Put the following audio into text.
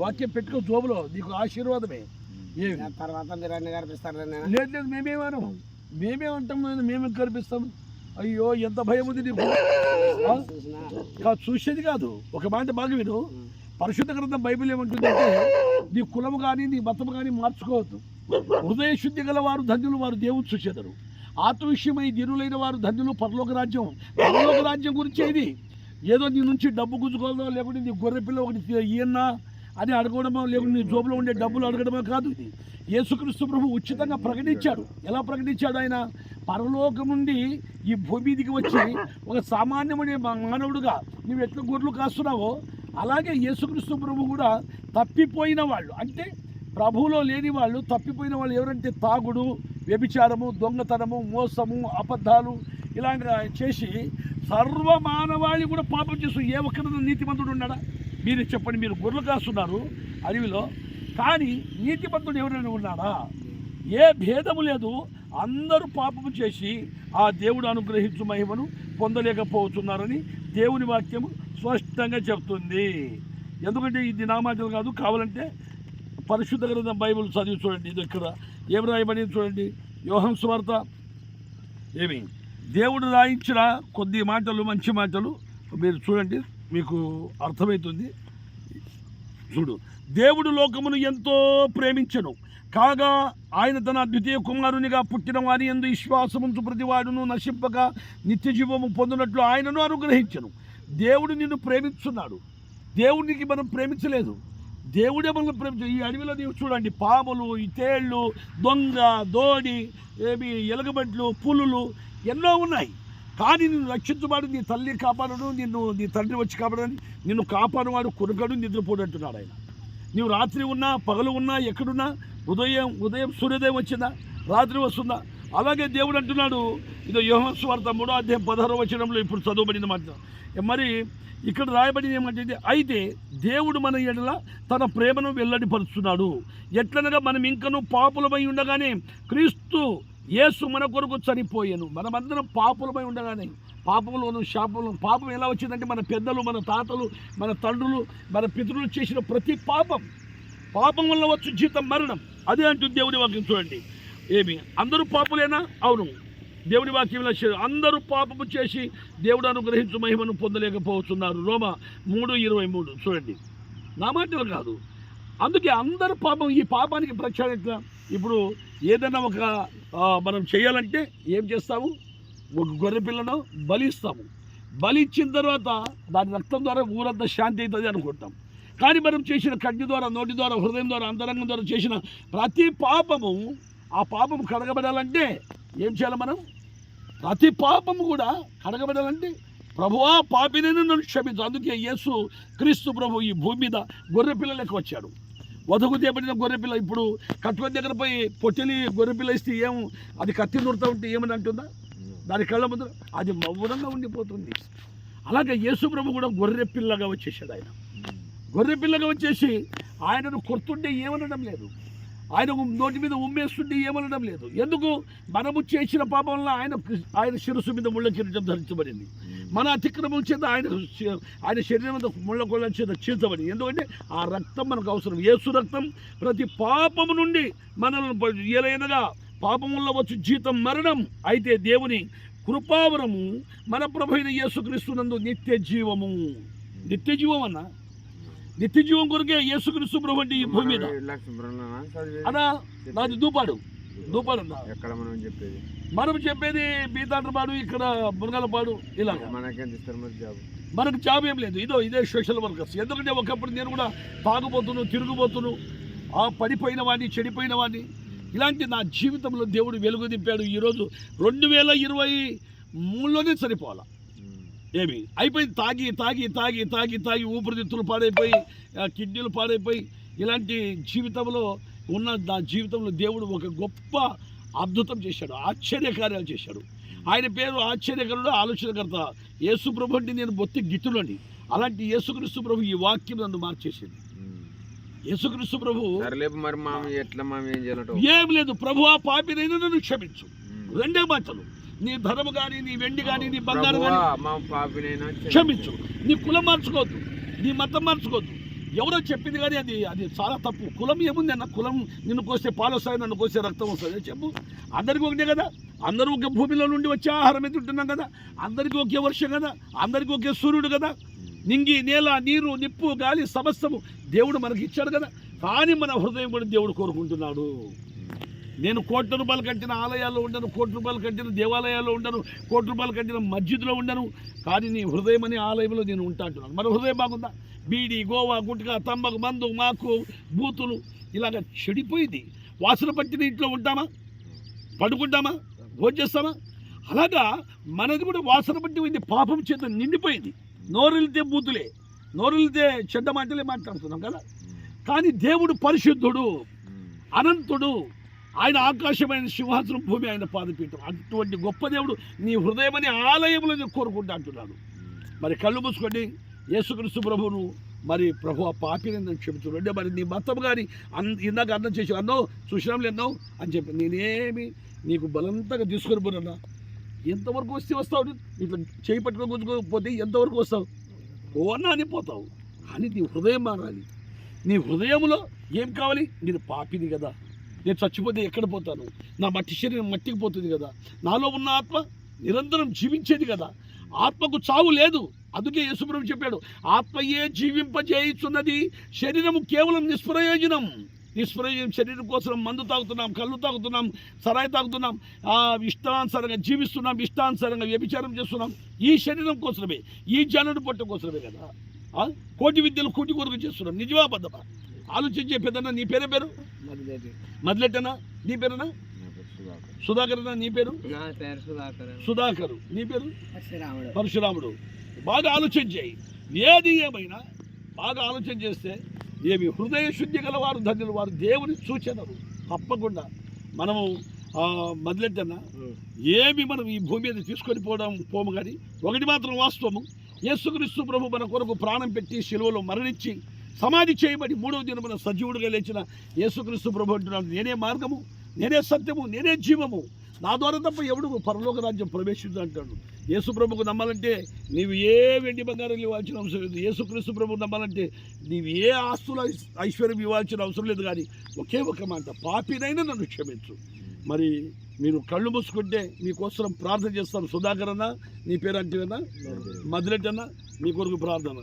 వాక్యం పెట్టుకో జోబులో. నీకు ఆశీర్వాదమే. ఏమి? తర్వాత మీరు అన్ని కనిపిస్తారు నేను లేదు లేదు మేమేమనం మేమేమంటాం మేమేం కనిపిస్తాం అయ్యో ఎంత భయం ఉంది నీకు. కాదు చూసేది కాదు. ఒక మాట బాగా విను. పరిశుద్ధ గ్రంథం బైబిల్ ఏమంటుందంటే నీ కులము కానీ నీ మతము కానీ మార్చుకోవద్దు. హృదయ శుద్ధి గల వారు ధన్యులు వారు దేవుడు చూసేదరు ఆత్మ విషయమై దినులైన వారు ధన్యులు పరలోక రాజ్యం. పరలోక రాజ్యం గురించి ఇది ఏదో నీ నుంచి డబ్బు గుంజుకోవడమో లేకుంటే నీ గొర్రె పిల్ల ఒకటి ఈయన్నా అని అడగడమో లేకుంటే నీ జోబులో ఉండే డబ్బులు అడగడమో కాదు. ఇది యేసుక్రీస్తు ప్రభు ఉచితంగా ప్రకటించాడు. ఎలా ప్రకటించాడు ఆయన? పరలోకం నుండి ఈ భూమిదికి వచ్చి ఒక సామాన్యమైన మానవుడుగా నువ్వు ఎట్లా గొర్రెలు కాస్తున్నావో అలాగే యేసుక్రీస్తు ప్రభు కూడా తప్పిపోయిన వాళ్ళు. అంటే ప్రభువులో లేని వాళ్ళు తప్పిపోయిన వాళ్ళు ఎవరంటే తాగుడు వ్యభిచారము దొంగతనము మోసము అబద్ధాలు ఇలాంటి చేసి సర్వ మానవాళి కూడా పాపం చేస్తూ ఏ ఒక్కరైనా నీతిమంతుడు ఉన్నాడా? మీరు చెప్పండి మీరు గొర్రెలు కాస్తున్నారు అడవిలో. కానీ నీతిమంతుడు ఎవరైనా ఉన్నాడా? ఏ భేదము లేదు. అందరూ పాపము చేసి ఆ దేవుడు అనుగ్రహించు మహిమను పొందలేకపోతున్నారని దేవుని వాక్యము స్పష్టంగా చెప్తుంది ఎందుకంటే ఇది నామాటలు కాదు కావాలంటే పరిశుద్ధ గ్రంథం బైబిల్ చదివి చూడండి. ఇది ఇక్కడ ఏం రాయబడింది చూడండి. యోహం స్వార్త. ఏమి? దేవుడు రాయించిన కొద్ది మాటలు మంచి మాటలు మీరు చూడండి. మీకు అర్థమవుతుంది చూడు దేవుడు లోకమును ఎంతో ప్రేమించను. కాగా ఆయన తన ద్వితీయ కుమారునిగా పుట్టిన వారి ఎందు విశ్వాసముంచు ప్రతివాడును నశింపక నిత్య జీవము పొందినట్లు ఆయనను అనుగ్రహించను. దేవుడు నిన్ను ప్రేమిస్తున్నాడు దేవుడికి మనం ప్రేమించలేదు. దేవుడే మనల్ని ప్రేమించు ఈ అడవిలో నీవు చూడండి పాములు ఈ తేళ్ళు దొంగ దోడి ఏమి ఎలుగుబంట్లు పులులు ఎన్నో ఉన్నాయి. కానీ నిన్ను రక్షించబడు నీ తల్లి కాపాడను నిన్ను నీ తండ్రి వచ్చి కాపాడని నిన్ను కాపాడువాడు కొనుగడు నిద్రపోడంటున్నాడు ఆయన. నీవు రాత్రి ఉన్నా పగలు ఉన్నా ఎక్కడున్నా ఉదయం ఉదయం సూర్యోదయం వచ్చిందా? రాత్రి వస్తుందా? అలాగే దేవుడు అంటున్నాడు ఇదో యోహస్వార్థ మూడో అధ్యాయం పదహారో వచనంలో ఇప్పుడు చదవబడిన మాట. మరి ఇక్కడ రాయబడింది ఏమంటే అయితే దేవుడు మన ఎడల తన ప్రేమను వెల్లడిపరుస్తున్నాడు ఎట్లనగా మనం ఇంకనూ పాపులమై ఉండగానే క్రీస్తు యేసు మన కొరకు చనిపోయాను. మనమందరం పాపులమై ఉండగానే పాపములను శాపములు పాపం ఎలా వచ్చిందంటే మన పెద్దలు మన తాతలు మన తండ్రులు మన పితరులు చేసిన ప్రతి పాపం. పాపం వల్ల వచ్చు జీతం మరణం. అదే అంటుంది దేవుని వాక్యం చూడండి. ఏమి? అందరూ పాపులేనా? అవును. దేవుని వాక్యంలో చే- అందరూ పాపము చేసి దేవుడు అనుగ్రహించు మహిమను పొందలేకపోతున్నారు. రోమ మూడు ఇరవై మూడు. చూడండి. నా మాటలు కాదు. అందుకే అందరూ పాపం ఈ పాపానికి ప్రఖ్యాత ఎట్లా? ఇప్పుడు ఏదైనా ఒక మనం చేయాలంటే ఏం చేస్తాము? ఒక గొర్రె పిల్లను బలిస్తాము. బలి ఇచ్చిన తర్వాత దాని రక్తం ద్వారా ఊరంతా శాంతి అవుతుంది అనుకుంటాం. కానీ మనం చేసిన కంటి ద్వారా నోటి ద్వారా హృదయం ద్వారా అంతరంగం ద్వారా చేసిన ప్రతి పాపము ఆ పాపం కడగబడాలంటే ఏం చేయాలి మనం? ప్రతి పాపము కూడా కడగబడాలంటే ప్రభువా పాపినైనా నన్ను క్షమించు. అందుకే యేసు క్రీస్తు ప్రభు ఈ భూమి మీద గొర్రె పిల్లలకు వచ్చాడు. వధుకు తేబడిన గొర్రెపిల్ల ఇప్పుడు కట్టుకొని దగ్గర పోయి పొట్టెలి గొర్రెపిల్ల ఇస్తే ఏం అది కత్తి నూరుతూ ఉంటే ఏమని అంటుందా? దాని కళ్ళ ముందు అది మౌనంగా ఉండిపోతుంది. అలాగే యేసుప్రభు కూడా గొర్రె పిల్లగా వచ్చేసాడు ఆయన. గొర్రె పిల్లగా వచ్చేసి ఆయనను కొడుతుంటే ఏమనడం లేదు. ఆయన నోటి మీద ఉమ్మేస్తుంటే ఏమనడం లేదు. ఎందుకు? మనము చేసిన పాపం వల్ల ఆయన ఆయన శిరస్సు మీద ముళ్ళ కిరీటం ధరించబడింది. మన అతిక్రమం చేత ఆయన ఆయన శరీరం మీద ముళ్ళ కొళ్ళ చేత చీల్చబడింది. ఎందుకంటే ఆ రక్తం మనకు అవసరం. యేసు రక్తం ప్రతి పాపము నుండి మనల్ని ఎలైనగా పాపం వల్ల వచ్చు జీతం మరణం అయితే దేవుని కృపావరము మన ప్రభు అయిన యేసుక్రీస్తునందు నిత్య జీవము. నిత్య జీవం అన్న నిత్య జీవం కొరకే యేసుక్రీస్తు ప్రభు అంటే ఈ భూమి మీద. అనా నాది దూపాడు. దూపాడు అన్న ఎక్కడ మనం చెప్పేది? మనం చెప్పేది బీతాటపాడు ఇక్కడ మునగలపాడు ఇలాగ మనకెంత ఇస్తారు మరి జాబ్? మనకు జాబ్ ఏం లేదు. ఇదో ఇదే సోషల్ వర్కర్స్ ఎందుకంటే ఒకప్పుడు నేను కూడా తాగుబోతును తిరుగుబోతును ఆ పడిపోయిన వాడిని చెడిపోయిన వాడిని. ఇలాంటి నా జీవితంలో దేవుడు వెలుగు దింపాడు. ఈరోజు రెండు వేల ఇరవై మూడులోనే సరిపోవాలా? ఏమి? అయిపోయింది. తాగి తాగి తాగి తాగి తాగి ఊపిరితిత్తులు పాడైపోయి కిడ్నీలు పాడైపోయి ఇలాంటి జీవితంలో ఉన్న నా జీవితంలో దేవుడు ఒక గొప్ప అద్భుతం చేశాడు. ఆశ్చర్యకార్యాలు చేశాడు. ఆయన పేరు ఆశ్చర్యకరుడు ఆలోచనకర్త. యేసు అంటే నేను బొత్తి గిట్టులని అలాంటి యేసుక్రీస్తు ప్రభు ఈ వాక్యం నన్ను మార్చేసింది. యేసుక్రీస్తు ప్రభు మరి మామ ఎట్లా మామ ఏం ఏం లేదు. ప్రభు ఆ పాపినైనా నన్ను క్షమించు. రెండే మాటలు. నీ ధనము కానీ నీ వెండి కానీ నీ బంగారం కానీ క్షమించు. నీ కులం మార్చుకోవద్దు. నీ మతం మార్చుకోవద్దు. ఎవరో చెప్పింది కానీ అది అది చాలా తప్పు. కులం ఏముంది అన్న? కులం నిన్ను కోస్తే పాలు వస్తాయి నన్ను కోస్తే రక్తం వస్తుంది. చెప్పు. అందరికీ ఒకటే కదా? అందరూ ఒకే భూమిలో నుండి వచ్చే ఆహారమే తింటున్నాం కదా? అందరికీ ఒకే వర్షం కదా? అందరికీ ఒకే సూర్యుడు కదా? నింగి నేల నీరు నిప్పు గాలి సమస్తము దేవుడు మనకి ఇచ్చాడు కదా? కానీ మన హృదయం కూడా దేవుడు కోరుకుంటున్నాడు. నేను కోట్ల రూపాయలు కట్టిన ఆలయాల్లో ఉండను కోటి రూపాయలు కట్టిన దేవాలయాల్లో ఉండను కోటి రూపాయలు కట్టిన మస్జిద్లో ఉండను. కానీ నీ హృదయం అనే ఆలయంలో నేను ఉంటా అంటున్నాను. మన హృదయం బాగుందా? బీడి గోవా గుట్కా తంబకు మందు మాకు బూతులు ఇలాగ చెడిపోయింది. వాసన పట్టిన ఇంట్లో ఉంటామా? పడుకుంటామా? భోజేస్తామా అలాగా మనది కూడా వాసన పట్టి పోయింది పాపం చేత నిండిపోయింది. నోరెళ్తే బూతులే నోరెళ్తే చెడ్డ మాటలే మాట్లాడుతున్నాం కదా? కానీ దేవుడు పరిశుద్ధుడు అనంతుడు ఆయన ఆకాశమైన సింహాసనం భూమి ఆయన పాదపీఠం. అటువంటి గొప్ప దేవుడు నీ హృదయమని ఆలయంలో కోరుకుంటా అంటున్నాడు. మరి కళ్ళు మూసుకోండి. యేసుక్రీస్తు ప్రభువును మరి ప్రభు ఆ పాపిని నేను చెబుతున్నాడు అంటే మరి నీ మతం కానీ అన్ ఇందాక అర్థం చేసి అన్నో చూసినాంలే అన్నో అని చెప్పి నేనేమి నీకు బలంతగా తీసుకొని పోనన్నా? ఎంతవరకు వస్తే వస్తావు? ఇట్లా చేయి పట్టుకొని గుంజుకోకపోతే ఎంతవరకు వస్తావు? ఓనా అని పోతావు. కానీ నీ హృదయం మారాలి. నీ హృదయంలో ఏం కావాలి? నేను పాపిని కదా. నేను చచ్చిపోతే ఎక్కడ పోతాను? నా మట్టి శరీరం మట్టికి పోతుంది కదా. నాలో ఉన్న ఆత్మ నిరంతరం జీవించేది కదా. ఆత్మకు చావు లేదు. అందుకే యేసుప్రభు చెప్పాడు ఆత్మయే జీవింపజేయుచున్నది. శరీరము కేవలం నిష్ప్రయోజనం. నిష్ప్రయోజనం శరీరం కోసం మందు తాగుతున్నాం కళ్ళు తాగుతున్నాం సరాయి తాగుతున్నాం ఇష్టానుసారంగా జీవిస్తున్నాం ఇష్టానుసారంగా వ్యభిచారం చేస్తున్నాం. ఈ శరీరం కోసమే ఈ జనుడు పొట్ట కోసమే కదా. కోటి విద్యలు కూటి కొరకు చేస్తున్నాం. నిజమా బద్దమా ఆలోచించే పెద్దన్న నీ పేరే పేరు? మదిలెట్టనా నీ పేరునా? సుధాకరనా? నీ పేరు? నా పేరు సుధాకర్. సుధాకరు. నీ పేరు? పరశురాముడు. బాగా ఆలోచన చేయి. ఏది ఏమైనా బాగా ఆలోచన చేస్తే ఏమి హృదయ శుద్ధి గల వారు ధన్యులు వారు దేవుని సూచనలు తప్పకుండా మనము ఆ, మొదలెట్టన ఏమి మనం ఈ భూమి మీద తీసుకొని పోవడం పోము కానీ ఒకటి మాత్రం వాస్తవము. యేసుక్రీస్తు ప్రభు మన కొరకు ప్రాణం పెట్టి శిలువలో మరణించి సమాధి చేయబడి మూడవ దినమున సజీవుడిగా లేచిన యేసుక్రీస్తు ప్రభు అంటున్నాడు. నేనే మార్గము నేనే సత్యము నేనే జీవము. నా ద్వారా తప్ప ఎవడు పరలోక రాజ్యం ప్రవేశించు అంటాడు. యేసు ప్రభుకు నమ్మాలంటే నీవు ఏ వెండి బంగారం ఇవ్వాల్సిన అవసరం లేదు. యేసుక్రీస్తు ప్రభు నమ్మాలంటే నీవు ఏ ఆస్తుల ఐశ్వర్యం ఇవ్వాల్సిన అవసరం లేదు కానీ ఒకే ఒక మాట పాపినైనా నన్ను క్షమించు. మరి మీరు కళ్ళు మూసుకుంటే మీకోసం ప్రార్థన చేస్తాను. సుధాకర్ అన్న నీ పేరు అంటే మదిరెడ్డి అన్న మీ కొరకు ప్రార్థన.